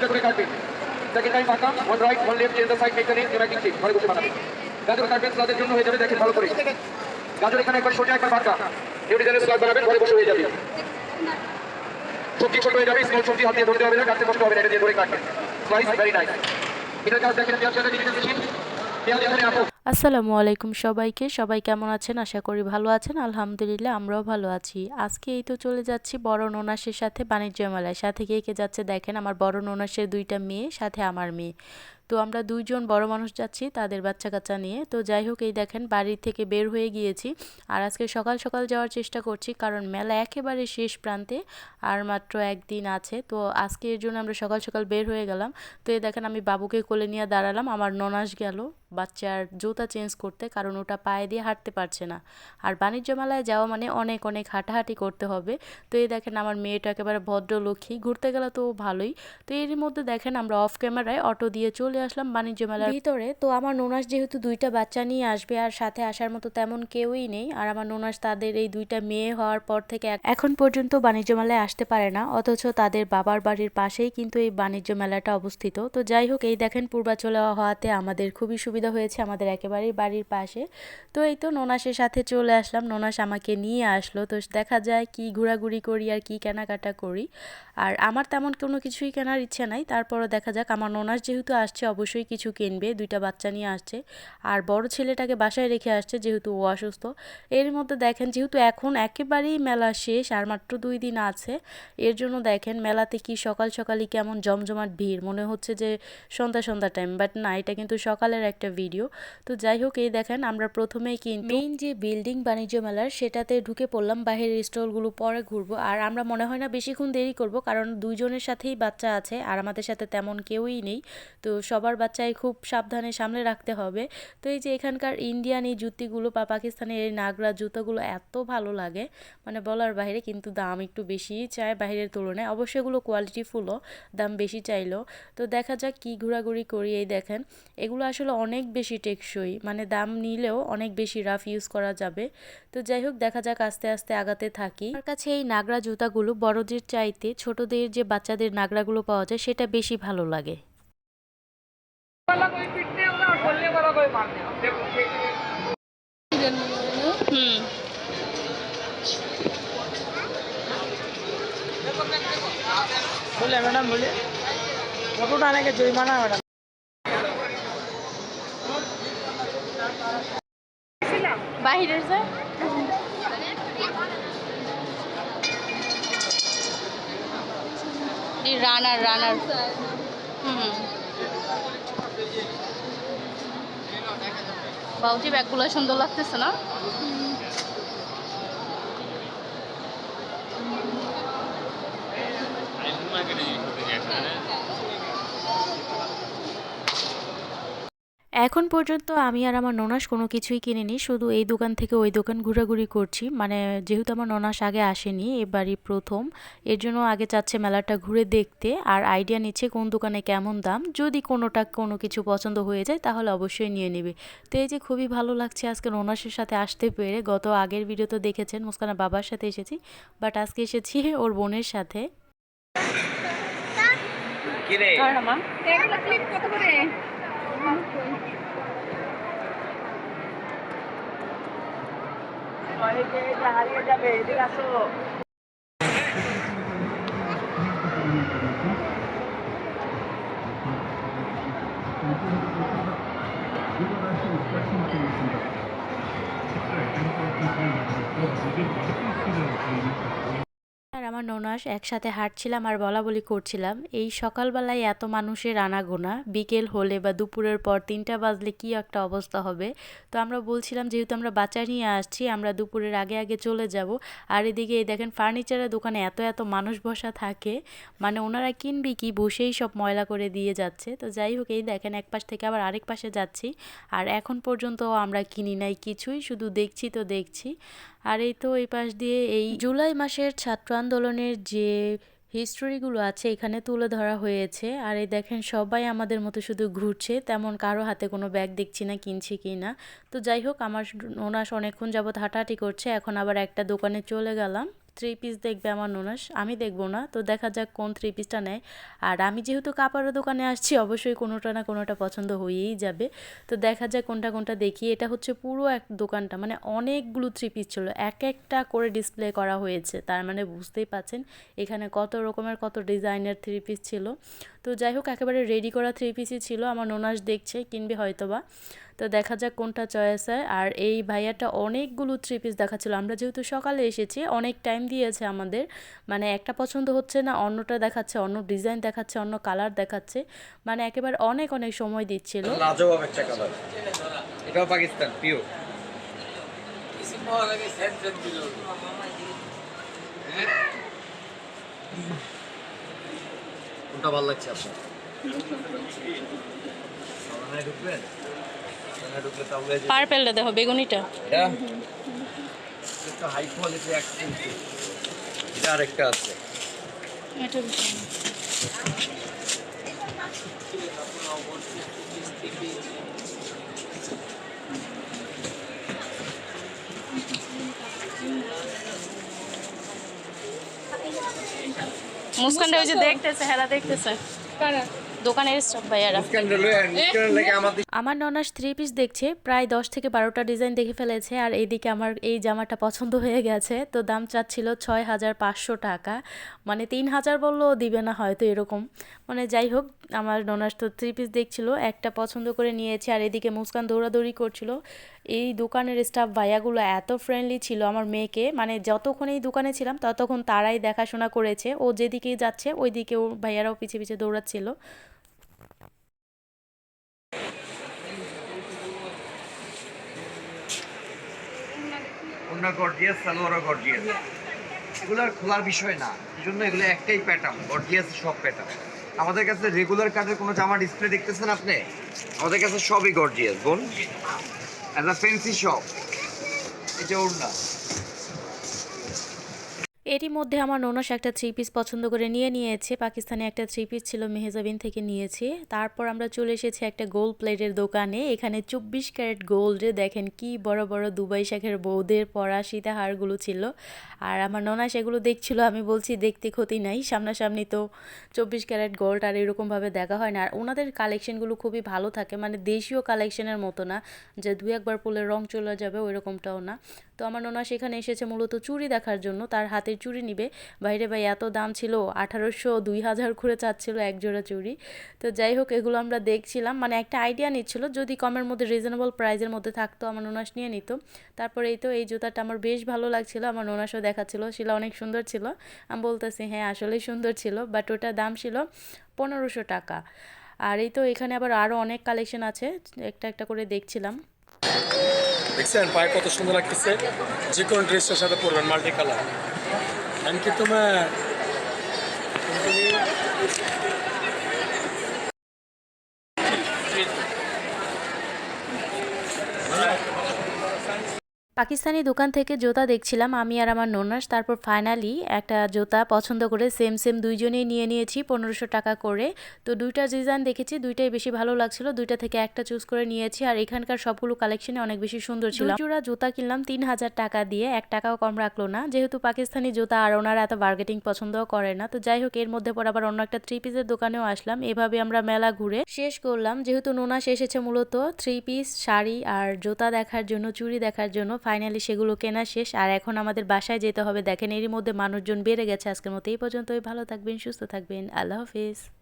সোজা করে কাটবেন সেকেন্ড টাইম ফাঁকা one right one left change side মেকানিং এমাকিং চিপ ঘরে বসে বানাবেন গাজর কাটবেন স্লাদের জন্য হয়ে যাবে, দেখেন ভালো করে। গাজর এখানে একবার সোজা, একবার ফাঁকা। নিউ ডিজাইনের স্লাদ বানাবেন, ঘরে বসে হয়ে যাবে। সবজি ছোট হয়ে যাবে স্মল সবজি হাতে ধরতে হবে না, কাটতে কষ্ট হবে না, এটা দিয়ে ধরে কাটবেন। স্লাইস ভেরি নাইস এটার কাজ দেখেন, পেঁয়াজ কাটা ডিজিটাল মেশিন পেঁয়াজ এখানে আপু আসসালামু আলাইকুম সবাইকে। সবাই কেমন আছেন? আশা করি ভালো আছেন। আলহামদুলিল্লাহ, আমরাও ভালো আছি। আজকে এই তো চলে যাচ্ছি বড় ননাসের সাথে বাণিজ্য মেলায়। সাথে কে কে যাচ্ছে দেখেন, আমার বড় ননাসের দুইটা মেয়ে, সাথে আমার মেয়ে। তো আমরা দুইজন বড় মানুষ যাচ্ছি তাদের বাচ্চা কাচ্চা নিয়ে। তো যাই হোক, এই দেখেন, বাড়ি থেকে বের হয়ে গিয়েছি। আর আজকে সকাল সকাল যাওয়ার চেষ্টা করছি, কারণ মেলা একেবারে শেষ প্রান্তে আর মাত্র একদিন আছে। তো আজকে এর জন্য আমরা সকাল সকাল বের হয়ে গেলাম। তো এই দেখেন, আমি বাবুকে কোলে নিয়ে দাঁড়ালাম, আমার ননাস গেল। বাচ্চার জুতা চেঞ্জ করতে, কারণ ওটা পায়ে দিয়ে হাঁটতে পারছে না। আর বাণিজ্য মেলায় যাওয়া মানে অনেক অনেক হাঁটাহাঁটি করতে হবে। তো এই দেখেন আমার মেয়েটা একেবারে ভদ্রলক্ষ্মী ঘুরতে গেলে তো ভালোই। তো এর মধ্যে দেখেন আমরা অফ ক্যামেরায় অটো দিয়ে চলে আসলাম বাণিজ্য মেলার ভিতরে। তো আমার নোনাস যেহেতু দুইটা বাচ্চা নিয়ে আসবে, আর সাথে আসার মতো তেমন কেউই নেই। আর আমার নোনাস তাদের এই দুইটা মেয়ে হওয়ার পর থেকে এখন পর্যন্ত বাণিজ্য মেলায় আসতে পারে না। অথচ তাদের বাবার বাড়ির পাশেই কিন্তু এই বাণিজ্য মেলাটা অবস্থিত। তো যাই হোক, এই দেখেন পূর্বাচলে হওয়াতে আমাদের খুবই সুবিধা হয়েছে আমাদের একেবারেই বাড়ির পাশে। তো এই তো নোনাসের সাথে চলে আসলাম। নোনাস আমাকে নিয়ে আসলো। তো দেখা যায় কি ঘোরাঘুরি করি আর কি কেনাকাটা করি। আর আমার তেমন কোনো কিছুই কেনার ইচ্ছে নাই। তারপরও দেখা যাক, আমার নোনাস যেহেতু আসছে, অবশ্যই কিছু কিনবে। দুইটা বাচ্চা নিয়ে আসছে। আর বড় ছেলেটাকে বাসায় রেখে আসছে যেহেতু ও অসুস্থ। এর মধ্যে দেখেন, যেহেতু এখন একেবারেই মেলা শেষ, আর মাত্র দুই দিন আছে, এর জন্য দেখেন মেলাতে কি সকাল সকালই কেমন জমজমাট ভিড়। মনে হচ্ছে যে সন্ধ্যা সন্ধ্যা টাইম বাট না, এটা কিন্তু সকালের একটা ভিডিও তো যাই হোক, এই দেখেন, আমরা প্রথমেই কিন্তু মেইন যে বিল্ডিং বাণিজ্য মেলার, সেটাতে ঢুকে পড়লাম, বাহিরের স্টলগুলো পরে ঘুরবো। আর আমরা মনে হয় না বেশিক্ষণ দেরি করব, কারণ দুইজনের সাথেই বাচ্চা আছে, আর আমাদের সাথে তেমন কেউই নেই। তো সবার বাচ্চাই খুব সাবধানে সামনে রাখতে হবে। তো এই যে এখানকার ইন্ডিয়ান এই জুতিগুলো বা পাকিস্তানের এই নাগরা জুতোগুলো এত ভালো লাগে মানে বলার বাইরে কিন্তু দাম একটু বেশিই চায় বাইরের তুলনায়। অবশ্যই এগুলো কোয়ালিটিফুলও দাম বেশি চাইলো তো দেখা যাক কি ঘোরাঘুরি করি, এই দেখেন। এগুলো আসলে অনেক অনেক বেশি টেকসই মানে দাম নিলেও অনেক বেশি রাফ ইউজ করা যাবে। তো যাই হোক দেখা যাক আস্তে আস্তে আগাতে থাকি। আমার কাছে এই নাগরা জুতাগুলো বড়দের চাইতে ছোটদের যে বাচ্চাদের নাগরাগুলো পাওয়া যায় সেটা বেশি ভালো লাগে। বলে ম্যাডাম বলে। কত টাকা জরিমানা বাহিরের যে? রানার রানার। হুম। বাউজি ব্যাগগুলো সুন্দর লাগতেছে না? এখন পর্যন্ত আমি আর আমার ননাস কোনো কিছুই কিনিনি শুধু এই দোকান থেকে ওই দোকান ঘোরাঘুরি করছি। মানে যেহেতু আমার ননাস আগে আসেনি এবারই প্রথম এর জন্য আগে চাচ্ছে মেলাটা ঘুরে দেখতে আর আইডিয়া নিচ্ছে কোন দোকানে কেমন দাম। যদি কোনোটা কোনো কিছু পছন্দ হয়ে যায় তাহলে অবশ্যই নিয়ে নেবে। তো এই যে খুবই ভালো লাগছে আজকে ননাসের সাথে আসতে পেরে। গত আগের ভিডিও তো দেখেছেন মুস্কানের বাবার সাথে এসেছি বাট আজকে এসেছি ওর বোনের সাথে। এগুলো ক্লিপ কত করে? হারিয়ে যাবে এদিকে আসো আর একসাথে হাঁটছিলাম আর বলা বলি করছিলাম, এই সকালবেলায় এত মানুষের আনাগোনা, বিকেল হলে বা দুপুরের পর তিনটা বাজলে কি একটা অবস্থা হবে? তো আমরা বলছিলাম, যেহেতু আমরা বাচ্চা নিয়ে আসছি, আমরা দুপুরের আগে আগে চলে যাব। আর এদিকে এই দেখেন ফার্নিচারের দোকানে এত এত মানুষ বসা থাকে মানে ওনারা কিনবি কি বসেই সব ময়লা করে দিয়ে যাচ্ছে। তো যাই হোক, এই দেখেন এক পাশ থেকে আবার আরেক পাশে যাচ্ছি, আর এখন পর্যন্ত আমরা কিনি নাই কিছুই, শুধু দেখছি তো দেখছি। আর এই তো এই পাশ দিয়ে এই জুলাই মাসের ছাত্র আন্দোলনের যে হিস্টোরিগুলো আছে, এখানে তুলে ধরা হয়েছে। আর এই দেখেন, সবাই আমাদের মতো শুধু ঘুরছে, তেমন কারও হাতে কোনো ব্যাগ দেখছি না, কিনছি কি না। তো যাই হোক, আমার ওনাস অনেকক্ষণ যাবৎ হাঁটাহাঁটি করছে, এখন আবার একটা দোকানে চলে গেলাম। থ্রি পিস দেখবে আমার নোনাস। আমি দেখব না, তো দেখা যাক কোন থ্রি পিসটা নেয়। আর আমি যেহেতু কাপড়ের দোকানে আসছি, অবশ্যই কোনোটা না কোনোটা পছন্দ হয়েই যাবে। তো দেখা যাক কোনটা কোনটা দেখি। এটা হচ্ছে পুরো এক দোকানটা মানে অনেকগুলো থ্রি পিস ছিল। এক একটা করে ডিসপ্লে করা হয়েছে, তার মানে বুঝতেই পাচ্ছেন, এখানে কত রকমের কত ডিজাইনের থ্রি পিস ছিল। তো যাই হোক একেবারে রেডি করা থ্রি পিসই ছিল। আমার নোনাস দেখছে কিনবে হয়তোবা। তো দেখা যাক কোনটা চয়েস হয়। আর এই ভাইয়াটা অনেকগুলো থ্রি পিস দেখাচ্ছিল। আমরা যেহেতু সকালে এসেছি অনেক টাইম দিয়েছে আমাদের। মানে একটা পছন্দ হচ্ছে না অন্যটা দেখাচ্ছে অন্য ডিজাইন দেখাচ্ছে অন্য কালার দেখাচ্ছে। মানে একেবারে অনেক অনেক সময় দিচ্ছিল। লাজবাব একটা কালার এটাও পাকিস্তান পিওর কোনটা ভালো লাগছে আপনার? ঢুকবেন? পার্পেলটা দেখো বেগুনিটা। এটা? একটা হাই কোয়ালিটি একটা এটা আরেকটা আছে। এটা মুস্কানটা ওই যে দেখতেছে হেরা দেখতেছে। কারা? দোকানের স্টক ভাইয়ারা। আমার ননাস থ্রি পিস দেখছে প্রায় দশ থেকে বারোটা ডিজাইন দেখে ফেলেছে আর এইদিকে আমার এই জামাটা পছন্দ হয়ে গেছে। তো দাম চাচ্ছিল ছয় হাজার পাঁচশো টাকা। মানে তিন হাজার বললেও দিবে না হয়তো এরকম। মানে যাই হোক আমার ননাস তো থ্রি পিস দেখছিল একটা পছন্দ করে নিয়েছে আর এদিকে মুস্কান দৌড়াদৌড়ি করছিল। এই দোকানের স্টাফ ভাইয়াগুলো এত ফ্রেন্ডলি ছিল আমার মেয়েকে মানে যতক্ষণ এই দোকানে ছিলাম ততক্ষণ তারাই দেখাশোনা করেছে। ও যেদিকেই যাচ্ছে ওই দিকে ও ভাইয়ারাও পিছে পিছে দৌড়াচ্ছিল। আর খোলার বিষয় না। এই জন্য এগুলো একটাই প্যাটার্ন গর্জিয়াস সব প্যাটার্ন আমাদের কাছে রেগুলার কাটের কোনো জামা ডিসপ্লে দেখতেছেন আপনি? আমাদের কাছে সবই গর্জিয়াস বোন। অ্যাজ আ ফেন্সি শপ এটা ওর না এরই মধ্যে আমার ননস একটা থ্রি পিস পছন্দ করে নিয়ে নিয়েছে। পাকিস্তানে একটা থ্রি পিস ছিল, মেহেজাবিন থেকে নিয়েছে। তারপর আমরা চলে এসেছি একটা গোল্ড প্লেটের দোকানে। এখানে চব্বিশ ক্যারেট গোল্ডে দেখেন কি বড় বড় দুবাই শাখের বৌদের পরা সীতাহারগুলো ছিল। আর আমার ননা সেগুলো দেখছিল, আমি বলছি, দেখতে ক্ষতি নাই, সামনাসামনি তো চব্বিশ ক্যারেট গোল্ড আর এরকমভাবে দেখা হয় না। আর ওনাদের কালেকশনগুলো খুবই ভালো থাকে মানে দেশীয় কালেকশনের মতো না। যে দু একবার পরলে রং চলে যাবে, ওইরকমটাও না। তো আমার ননা সেখানে এসেছে মূলত চুরি দেখার জন্য। তার হাতের চুড়ি নিবে। বাইরে ভাই এত দাম ছিল, আঠারোশো দুই হাজার করে চাচ্ছিল এক জোড়া চুড়ি। তো যাই হোক, এগুলো আমরা দেখছিলাম। মানে একটা আইডিয়া নিচ্ছিল, যদি কমের মধ্যে রিজনেবল প্রাইজের মধ্যে থাকতো, আমার ননাস নিয়ে নিত। তারপরে এই তো এই জুতাটা আমার বেশ ভালো লাগছিল, আমার ননাসও দেখাচ্ছিল, শিলা অনেক সুন্দর ছিল। আমি বলতেছি হ্যাঁ আসলেই সুন্দর ছিল বাট ওটার দাম ছিল পনেরোশো টাকা। আর এই তো এখানে আবার আরও অনেক কালেকশন আছে, একটা একটা করে দেখছিলাম। দেখছেন, পায়ে কত সুন্দর লাগতেছে, যে কোনো ড্রেসের সাথে পরবেন, মাল্টি কালার। आणखी तुम्ही পাকিস্তানি দোকান থেকে জুতা দেখছিলাম, আমি আর আমার ননাস তারপর ফাইনালি একটা জুতা পছন্দ করে সেম সেম দুইজনেই নিয়ে নিয়েছি, পনেরোশো টাকা করে। তো দুইটা ডিজাইন দেখেছি, দুইটাই বেশি ভালো লাগছিল। দুইটা থেকে একটা চুজ করে নিয়েছি, আর এখানকার সবগুলো কালেকশনে অনেক বেশি সুন্দর ছিল। জোড়া জুতা কিনলাম তিন হাজার টাকা দিয়ে, এক টাকাও কম রাখল না। যেহেতু পাকিস্তানি জুতা আর ওনারা এত বার্গেটিং পছন্দও করে না, তো যাই হোক, এর মধ্যে পর আবার অন্য একটা থ্রি পিসের দোকানেও আসলাম। এভাবে আমরা মেলা ঘুরে শেষ করলাম। যেহেতু নোনাস এসেছে মূলত থ্রি পিস শাড়ি আর জুতা দেখার জন্য, চুড়ি দেখার জন্য ফাইনালি সেগুলো কেনা শেষ। আর এখন আমাদের বাসায় যেতে হবে। দেখেন এরই মধ্যে মানুষজন বেড়ে গেছে। আজকের মতো এই পর্যন্তই। ভালো থাকবেন, সুস্থ থাকবেন। আল্লাহ হাফিজ।